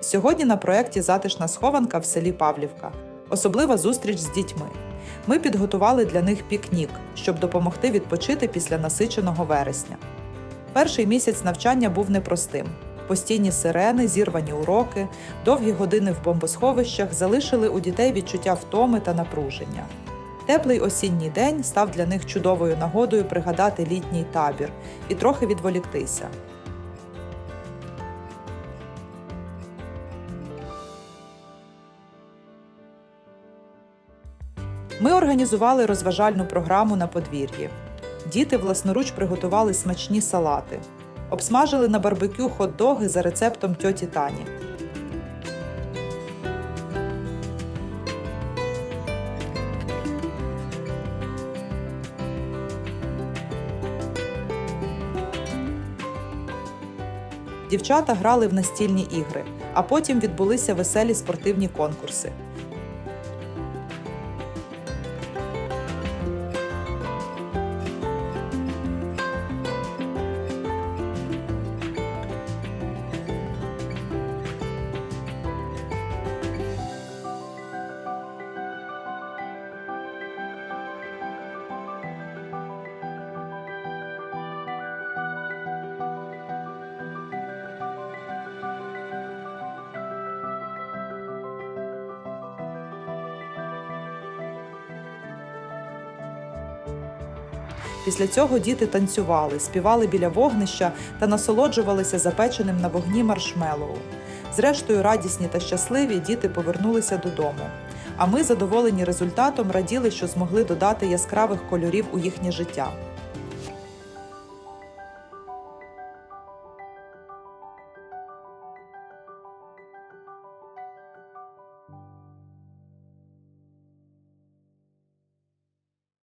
Сьогодні на проєкті Затишна схованка в селі Павлівка. Особлива зустріч з дітьми. Ми підготували для них пікнік, щоб допомогти відпочити після насиченого вересня. Перший місяць навчання був непростим. Постійні сирени, зірвані уроки, довгі години в бомбосховищах залишили у дітей відчуття втоми та напруження. Теплий осінній день став для них чудовою нагодою пригадати літній табір і трохи відволіктися. Ми організували розважальну програму на подвір'ї. Діти власноруч приготували смачні салати, обсмажили на барбекю хот-доги за рецептом тьоті Тані. Дівчата грали в настільні ігри, а потім відбулися веселі спортивні конкурси. Після цього діти танцювали, співали біля вогнища та насолоджувалися запеченим на вогні маршмеллоу. Зрештою, радісні та щасливі діти повернулися додому. А ми, задоволені результатом, раділи, що змогли додати яскравих кольорів у їхнє життя.